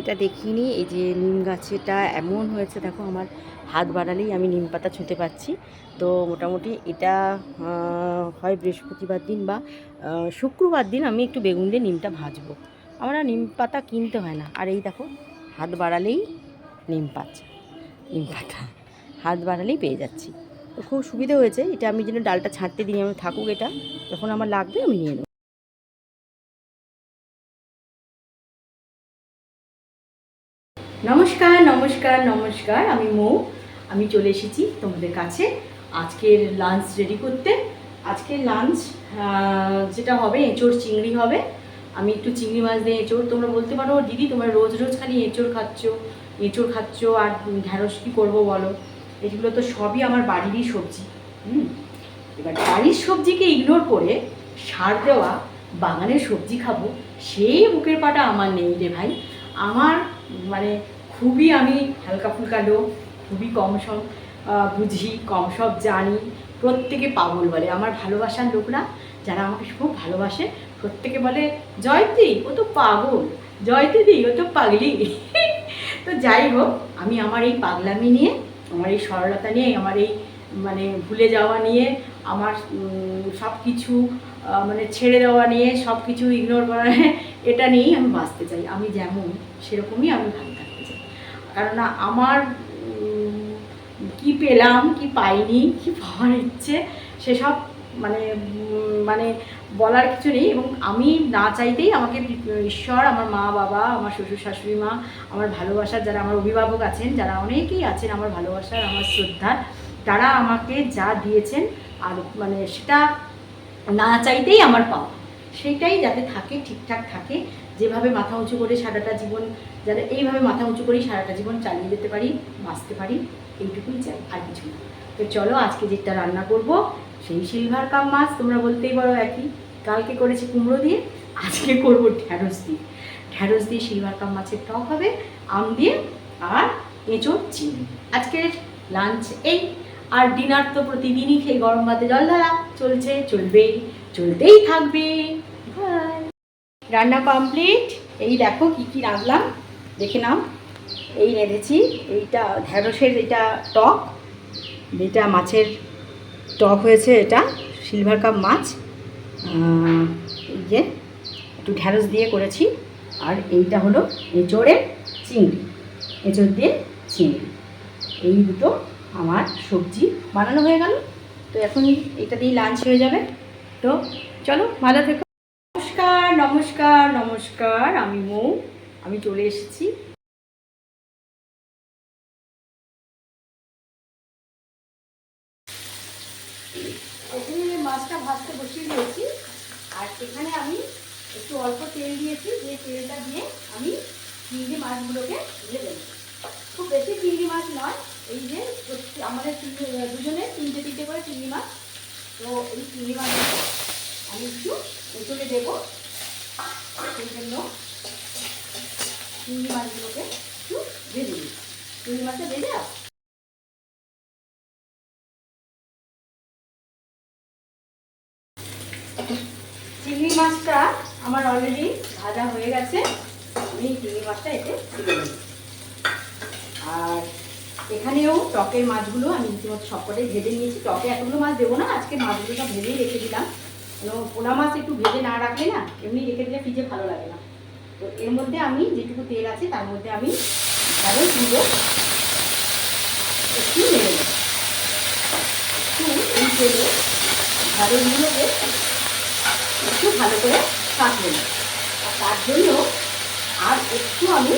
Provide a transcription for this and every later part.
এটা দেখিনি, এই যে নিম গাছেটা এমন হয়েছে, দেখো আমার হাত বাড়ালেই আমি নিম পাতা ছুঁতে পারছি। তো মোটামুটি এটা হয় বৃহস্পতিবার দিন বা শুক্রবার দিন আমি একটু বেগুন দিয়ে নিমটা ভাজবো। আমার নিম পাতা কিনতে হয় না। আর এই দেখো, হাত বাড়ালেই নিম পাতা নিম পাতা, হাত বাড়ালেই পেয়ে যাচ্ছি। তো খুব সুবিধা হয়েছে, এটা আমি যেন ডালটা ছাঁটতে দিই, আমি থাকুক এটা, যখন আমার লাগবে আমি নিয়ে নেব। নমস্কার নমস্কার নমস্কার, আমি মৌ। আমি চলে এসেছি তোমাদের কাছে আজকের লাঞ্চ রেডি করতে। আজকের লাঞ্চ যেটা হবে, এঁচোড় চিংড়ি হবে। আমি একটু চিংড়ি মাছ দিয়ে এঁচোড়, তোমরা বলতে পারো, দিদি তোমরা রোজ রোজ খালি এঁচোড় খাচ্ছ এঁচোড় খাচ্ছ আর ঢ্যাঁড়স কী করব বলো? এগুলো তো সবই আমার বাড়িরই সবজি, হুম? এবার বাড়ির সবজিকে ইগনোর করে সার দেওয়া, বাগানের সবজি খাব, সেই বুকের পাটা আমার নেই রে ভাই। আমার মানে খুবই আমি হালকা ফুলকা লোক খুবই কম সব বুঝি, কম সব জানি, প্রত্যেকে পাগল বলে। আমার ভালোবাসার লোকরা যারা আমাকে খুব ভালোবাসে, প্রত্যেকে বলে জয়তি ও তো পাগল। জয়তি ও তো পাগলি। তো যাই হোক, আমি আমার এই পাগলামি নিয়ে, আমার এই সরলতা নিয়ে, আমার এই মানে ভুলে যাওয়া নিয়ে, আমার সব কিছু মানে ছেড়ে দেওয়া নিয়ে সব কিছু ইগনোর করা এটা নিয়েই আমি বাঁচতে চাই। আমি যেমন, সেরকমই আমি ভালো থাকতে চাই। কারণ আমার কি পেলাম, কি পাইনি, কি পাওয়ার ইচ্ছে, সেসব মানে মানে বলার কিছু নেই এবং আমি না চাইতেই আমাকে ঈশ্বর, আমার মা বাবা, আমার শ্বশুর শাশুড়ি মা, আমার ভালোবাসার যারা আমার অভিভাবক আছেন, যারা অনেকেই আছেন আমার ভালোবাসার, আমার শ্রদ্ধার, তারা আমাকে যা দিয়েছেন, আর মানে সেটা না চাইতেই আমার পাওয়া। সেটাই যাতে থাকে, ঠিকঠাক থাকে, যেভাবে মাথা উঁচু করে সারাটা জীবন যাতে এইভাবে মাথা উঁচু করেই সারাটা জীবন চালিয়ে যেতে পারি, বাঁচতে পারি, এইটুকুই চাই, আর কিছু তো চলো, আজকে যেটা রান্না করব, সেই সিলভার কাপ মাছ, তোমরা বলতেই পারো একই। কালকে করেছি কুমড়ো দিয়ে, আজকে করব ঢ্যাঁড়স দিয়ে। ঢ্যাঁড়স দিয়ে সিলভার কাপ মাছের টক হবে, আম দিয়ে, আর এঁচোড় চিনি। আজকের লাঞ্চ এই। আর ডিনার তো প্রতিদিনই খেয়ে গরম ভাতে জল ঢালা। চলছে, চলবেই, চলতেই থাকবে. রান্না কমপ্লিট এই দেখো কি কি রাখলাম দেখে নাও। এই রেঁধেছি। এইটা ঢ্যাঁড়সের এটা টক। যেটা মাছের টক হয়েছে এটা সিলভার কাপ মাছ। যে একটু ঢ্যাঁড়স দিয়ে করেছি। আর এইটা হলো এঁচোড়ের চিংড়ি। এঁচোড় দিয়ে চিংড়ি। এই দুটো আমার সবজি বানানো হয়ে গেল। তো এখন এটা দিয়েই লাঞ্চ হয়ে যাবে। তো চলো, ভালো থেকো। নমস্কার নমস্কার নমস্কার, আমি মৌ। আমি চলে এসেছি। মাছটা ভাজতে বসিয়ে দিয়েছি। আর সেখানে আমি একটু অল্প তেল দিয়েছি। যে তেলটা দিয়ে আমি চিংড়ি মাছগুলোকে দিয়ে দেবো। খুব বেশি চিংড়ি মাছ নয় এই যে আমাদের দুজনে তিনটে তিনটে করে চিংড়ি মাছ। তো এই চিংড়ি মাছগুলো আমি একটু এঁচড়ে দেবো। সেই জন্য চিংড়ি মাছগুলোকে একটু ভেজে দিই চিংড়ি মাছটা ভেজে আস চিংড়ি মাছটা আমার অলরেডি ভাজা হয়ে গেছে। আমি চিংড়ি মাছটা এতে আর এখানেও টকের মাছগুলো আমি রীতিমতো সবকটাই ভেজে নিয়েছি। টকে এতগুলো মাছ দেবো না, আজকে মাছগুলো সব ভেজেই রেখে দিলাম। কেন পোনা মাছ একটু ভেজে না রাখলে না, এমনি রেখে দিলে ফ্রিজে ভালো লাগে না। তো এর মধ্যে আমি যেটুকু তেল আছে, তার মধ্যে আমি ঢ্যাঁড়স দিব একটু নেব। একটু এই তেলে ঢ্যাঁড়সগুলোকে একটু ভালো করে কাটলে নেব আর তার জন্য আর একটু আমি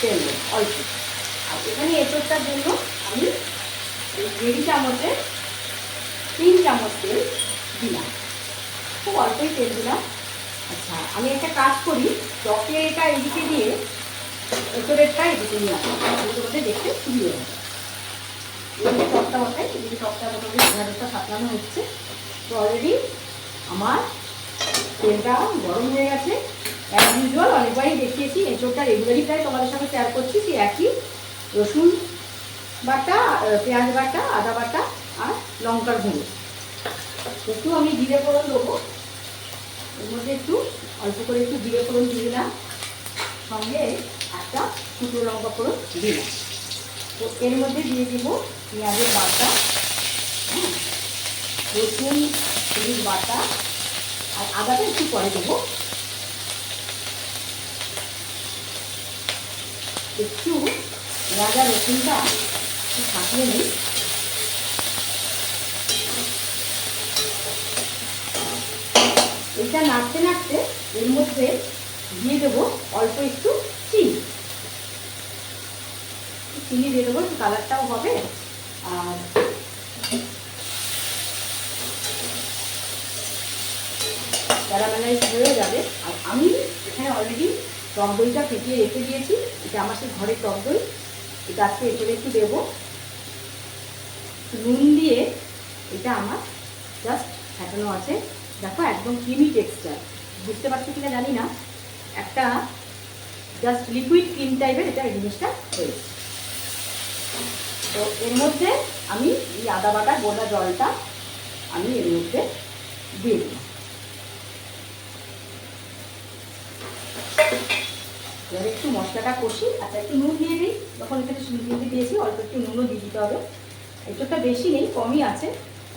তেল অল্প। এখানে এঁচোড়টার জন্য আমি দেড় চামচে তিন চামচ তেল দিলাম। খুব অল্পই তেল দিলাম। আচ্ছা আমি একটা কাজ করি টকে এটা এদিকে দিয়ে, এঁচোড়েরটা এদিকে নিয়ে আসব। দেখতে সুবিধে হবে এদিকে টকটা বসাই এদিকে টকটা মোটামুটি ঢাকাটা সাতলানো হচ্ছে। তো অলরেডি আমার তেলটা গরম হয়ে গেছে। অ্যাজ ইউজুয়াল অনেকবারই দেখিয়েছি, এঁচোড়টা রেগুলারই প্রায় তোমাদের সঙ্গে শেয়ার করছি, সেই একই রসুন বাটা পেঁয়াজ বাটা আদা বাটা আর লঙ্কার গুঁড়ো। একটু আমি জিরে ফোড়ন দেবো। এর মধ্যে একটু অল্প করে একটু জিরে ফোড়ন দিয়ে দিলাম। সঙ্গে একটা শুকনো লঙ্কা ফোড়ন। দিলাম। তো এর মধ্যে দিয়ে দিব পেঁয়াজের বাটা হ্যাঁ, রসুন হলুদ বাটা আর আদাটা একটু পরে দেবো। একটু আর রসুনটা ফাটিয়ে নিই এটা নাড়তে নাড়তে এর মধ্যে দিয়ে দেবো অল্প একটু চিনি। চিনি দিয়ে দেবো কালারটাও হবে। আর ক্যারামেলাইজ হয়ে যাবে। আর আমি এখানে অলরেডি টক দইটা ফেটিয়ে রেখে দিয়েছি। এটা আমার সেই ঘরের টক দই। আজকে এখানে একটু দেবো। নুন দিয়ে এটা আমার জাস্ট ফেটানো আছে। দেখো একদম ক্রিমি টেক্সচার বুঝতে পারছ কিনা জানি না। একটা জাস্ট লিকুইড ক্রিম টাইপের এটা জিনিসটা হয়েছে। তো এর মধ্যে আমি এই আদা বাটা গোলা জলটা আমি এর মধ্যে দিয়ে দিলাম। এবার একটু মশলাটা কষি আচ্ছা একটু নুন দিয়ে দিই। যখন এখানে দিয়ে দিয়েছি, অল্প একটু নুনও দিয়ে দিতে হবে। এতটা বেশি নেই, কমই আছে।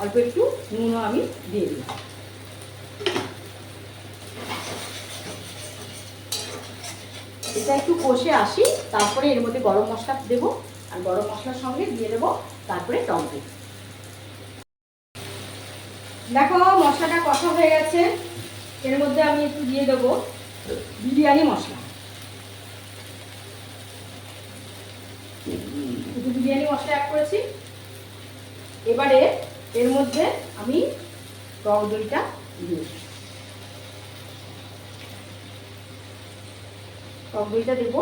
অল্প একটু নুনও আমি দিয়ে দিই এটা একটু কষে আসি, তারপরে এর মধ্যে গরম মশলা দেবো। আর গরম মশলার সঙ্গে দিয়ে দেবো, তারপরে দই দেখো, মশলাটা কষা হয়ে গেছে। এর মধ্যে আমি একটু দিয়ে দেবো বিরিয়ানি মশলা একটু বিরিয়ানি মশলা অ্যাড করেছি। এবারে এর মধ্যে আমি টক দইটা দিয়ে। টক দইটা দেবো।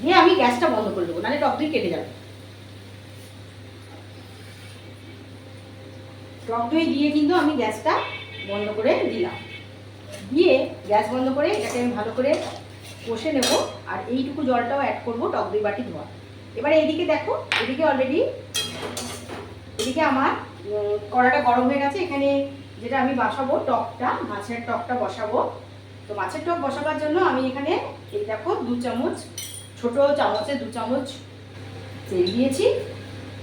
দিয়ে আমি গ্যাসটা বন্ধ করে দেবো, নাহলে টক দই কেটে যাবে। টক দই দিয়ে কিন্তু আমি গ্যাসটা বন্ধ করে দিলাম। দিয়ে গ্যাস বন্ধ করে এটাকে আমি ভালো করে কষে নেব। আর এইটুকু জলটাও অ্যাড করব টক দই বাটি ধোয়া এবারে এইদিকে দেখো, এদিকে অলরেডি এদিকে আমার কড়াটা গরম হয়ে গেছে। এখানে যেটা আমি বসাবো, টকটা, মাছের টকটা বসাবো। তো মাছের টক বসাবার জন্য আমি এখানে এই দেখো দু চামচ, ছোট চামচে দু চামচ তেল দিয়েছি।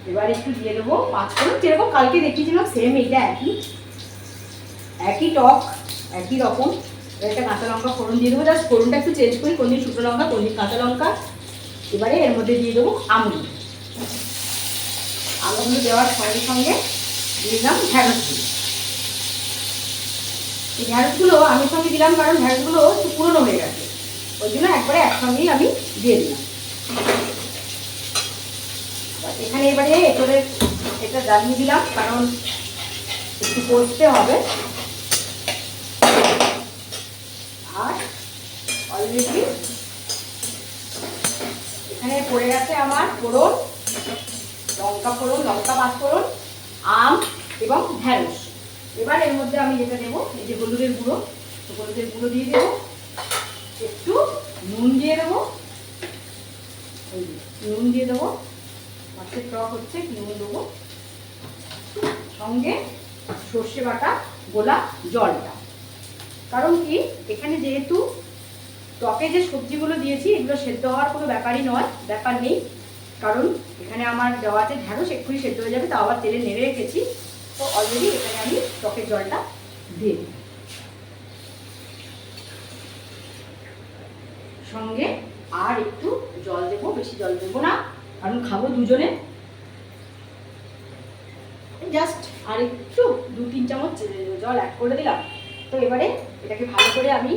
এবার একটু দিয়ে দেবো পাঁচ ফোড়ন যেরকম কালকে দেখিয়েছিলাম সেম এইটা একই। একই টক, একই রকম। একটা কাঁচা লঙ্কা ফোড়ন দিয়ে দেবো। জাস্ট ফোড়নটা একটু চেঞ্জ করি। কোনদিন শুকনো লঙ্কা, কোনদিন কাঁচা লঙ্কা। এবারে এর মধ্যে দিয়ে দেবো আমুল আলুগুলো দেওয়ার সঙ্গে সঙ্গে দিলাম ঢ্যাঁড়সগুলো এই ঢ্যাঁড়সগুলো আমি সঙ্গে দিলাম কারণ ঢ্যাঁড়সগুলো একটু পুরনো হয়ে গেছে। ওই জন্য একবারে একসঙ্গেই আমি দিয়ে দিলাম। এখানে এবারে এবারে এটা জ্বালিয়ে দিলাম কারণ একটু করতে হবে। আর অলরেডি এখানে পড়ে গেছে আমার ফোড়ন লঙ্কা ফোড়ন লঙ্কা পাঁচ ফোড়ন আম এবং ঢ্যাঁড়স। এবার এর মধ্যে আমি যেটা দেবো, এই যে হলুদের গুঁড়ো হলুদের গুঁড়ো দিয়ে দেবো, একটু নুন দিয়ে দেবো নুন দিয়ে দেবো মাছের টক হচ্ছে নুন দেবো, সঙ্গে সর্ষে বাটা গোলা জলটা। কারণ কি? এখানে যেহেতু টকে যে সবজিগুলো দিয়েছি, এগুলো সেদ্ধ হওয়ার কোনো ব্যাপারই নয়, ব্যাপার নেই। কারণ এখানে আমার দেওয়া আছে ঢ্যাঁড়স, এক্ষুনি সেদ্ধ হয়ে যাবে, তাও আবার তেলে নেড়ে রেখেছি। তো অলরেডি এখানে আমি টকের জলটা দিয়ে দিই সঙ্গে আর একটু জল দেবো, বেশি জল দেবো না, কারণ খাব দুজনে। জাস্ট আর একটু দু তিন চামচ জল অ্যাড করে দিলাম। তো এবারে এটাকে ভালো করে আমি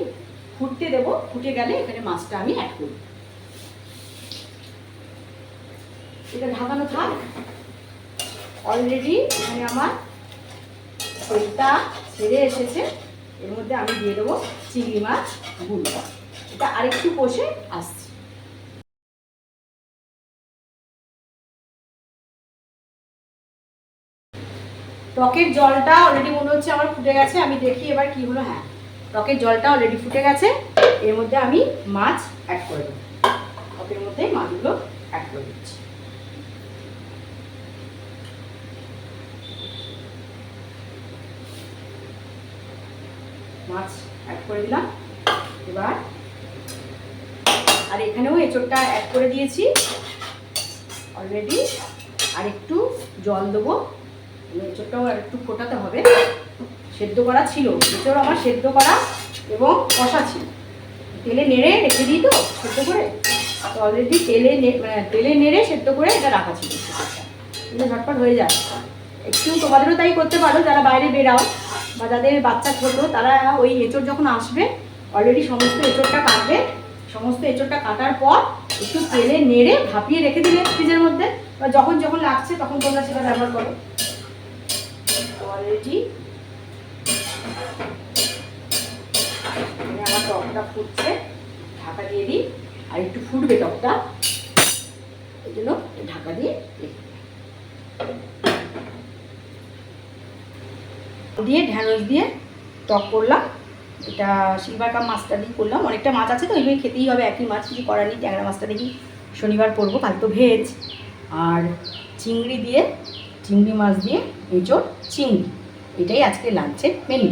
ফুটতে দেবো, ফুটে গেলে এখানে মাছটা আমি অ্যাড করি এটা ঢাকানো থাক। অলরেডি এখানে আমার তেলটা ছেড়ে এসেছে। এর মধ্যে আমি দিয়ে দেবো চিংড়ি মাছ গুঁড়ো। এটা আরেকটু কষে আসছে। টকের জলটা অলরেডি মনে হচ্ছে আমার ফুটে গেছে, আমি দেখি এবার কি হলো হ্যাঁ। টকের জলটা অলরেডি ফুটে গেছে। এর মধ্যে আমি মাছ অ্যাড করে দেবো। টকের মধ্যে মাছগুলো অ্যাড করে দিচ্ছি। মাছ অ্যাড করে দিলাম। এবার আর এখানেও এঁচোড়টা অ্যাড করে দিয়েছি। অলরেডি আর একটু জল দেবো। এঁচোড়টাও আর একটু ফোটাতে হবে। সেদ্ধ করা ছিল এঁচোড় আমার সেদ্ধ করা এবং কষা ছিল। তেলে নেড়ে রেখে দিই তো, সেদ্ধ করে? তো অলরেডি তেলে মানে তেলে নেড়ে সেদ্ধ করে এটা রাখা ছিল। এটা ঝটপট হয়ে যায় একটু তোমাদেরও তাই করতে পারো, যারা বাইরে বেরাও বা যাদের বাচ্চা ছোটো, তারা ওই এঁচোড় যখন আসবে অলরেডি সমস্ত এঁচোড়টা কাটবে। সমস্ত এঁচোড়টা কাটার পর একটু তেলে নেড়ে ভাপিয়ে রেখে দিলে ফ্রিজের মধ্যে। বা যখন যখন লাগছে তখন তোমরা সেটা ব্যবহার করো। অলরেডি আমার টকটা ফুটছে। ঢাকা দিয়ে দিই। আর একটু ফুটবে টকটা। এই জন্য ঢাকা দিয়ে দিয়ে ঢ্যাঁড়স দিয়ে টক করলাম। এটা সিলভার কাপ মাছটা দিয়ে করলাম। অনেকটা মাছ আছে তো ওইভাবে খেতেই হবে। একই মাছ, কিছু করার নেই। ট্যাংরা মাছটা দেখি শনিবার পরবো কাল তো ভেজ। আর চিংড়ি দিয়ে, চিংড়ি মাছ দিয়ে, এঁচোড়, চিংড়ি। এটাই আজকে লাঞ্চের মেনু